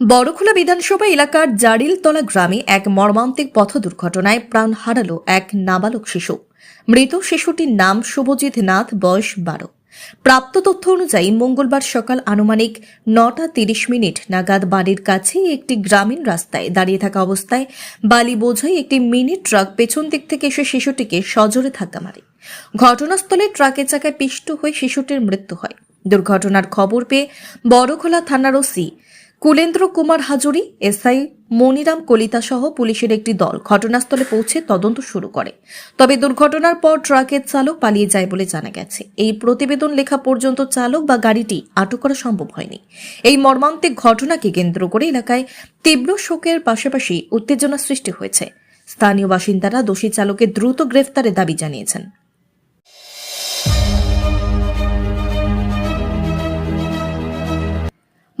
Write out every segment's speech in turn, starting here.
বড়খোলা বিধানসভা এলাকার জারিলতলা গ্রামে এক মর্মান্তিক পথ দুর্ঘটনায় প্রাণ হারালো এক নাবালক শিশু। মৃত শিশুটির নাম শুভজিৎ নাথ, বয়স বারো। প্রাপ্ত তথ্য অনুযায়ী মঙ্গলবার সকাল আনুমানিক নটা তিরিশ মিনিট নাগাদ বাড়ির কাছে একটি গ্রামীণ রাস্তায় দাঁড়িয়ে থাকা অবস্থায় বালি বোঝাই একটি মিনি ট্রাক পেছন দিক থেকে এসে শিশুটিকে সজোরে ধাক্কা মারে। ঘটনাস্থলে ট্রাকের চাকায় পিষ্ট হয়ে শিশুটির মৃত্যু হয়। দুর্ঘটনার খবর পেয়ে বড়খোলা থানার ওসি কুলেন্দ্র কুমার হাজুরি, এসআই মনিরাম কলিতা সহ পুলিশের একটি দল ঘটনাস্থলে পৌঁছে তদন্ত শুরু করে। তবে দুর্ঘটনার পর ট্রাকের চালক পালিয়ে যায় বলে জানা গেছে। এই প্রতিবেদন লেখা পর্যন্ত চালক বা গাড়িটি আটক করা সম্ভব হয়নি। এই মর্মান্তিক ঘটনাকে কেন্দ্র করে এলাকায় তীব্র শোকের পাশাপাশি উত্তেজনা সৃষ্টি হয়েছে। স্থানীয় বাসিন্দারা দোষী চালকের দ্রুত গ্রেফতারের দাবি জানিয়েছেন।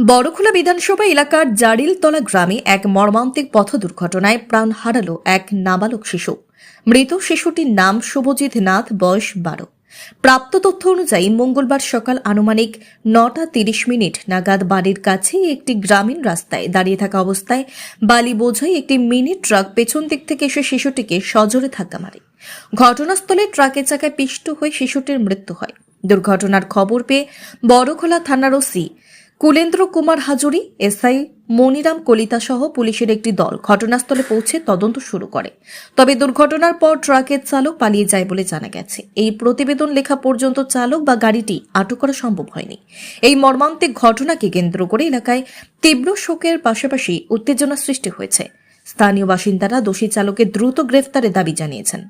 বড়খোলা বিধানসভা এলাকার জারিলতলা গ্রামে এক মর্মান্তিক পথ দুর্ঘটনায় প্রাণ হারালো এক নাবালক শিশু। মৃত শিশুটির নাম শুভজিৎ নাথ, বয়স বারো। প্রাপ্ত তথ্য অনুযায়ী মঙ্গলবার সকাল আনুমানিক নটা তিরিশ মিনিট নাগাদ বাড়ির কাছে একটি গ্রামীণ রাস্তায় দাঁড়িয়ে থাকা অবস্থায় বালি বোঝাই একটি মিনি ট্রাক পেছন দিক থেকে এসে শিশুটিকে সজোরে ধাক্কা মারে। ঘটনাস্থলে ট্রাকের চাকায় পিষ্ট হয়ে শিশুটির মৃত্যু হয়। দুর্ঘটনার খবর পেয়ে বড়খোলা থানার ওসি কুলেন্দ্র কুমার হাজুরি, এসআই মনিরাম কলিতা সহ পুলিশের একটি দল ঘটনাস্থলে পৌঁছে তদন্ত শুরু করে। তবে দুর্ঘটনার পর ট্রাকের চালক পালিয়ে যায় বলে জানা গেছে। এই প্রতিবেদন লেখা পর্যন্ত চালক বা গাড়িটি আটক করা সম্ভব হয়নি। এই মর্মান্তিক ঘটনাকে কেন্দ্র করে এলাকায় তীব্র শোকের পাশাপাশি উত্তেজনা সৃষ্টি হয়েছে। স্থানীয় বাসিন্দারা দোষী চালকের দ্রুত গ্রেফতারের দাবি জানিয়েছেন।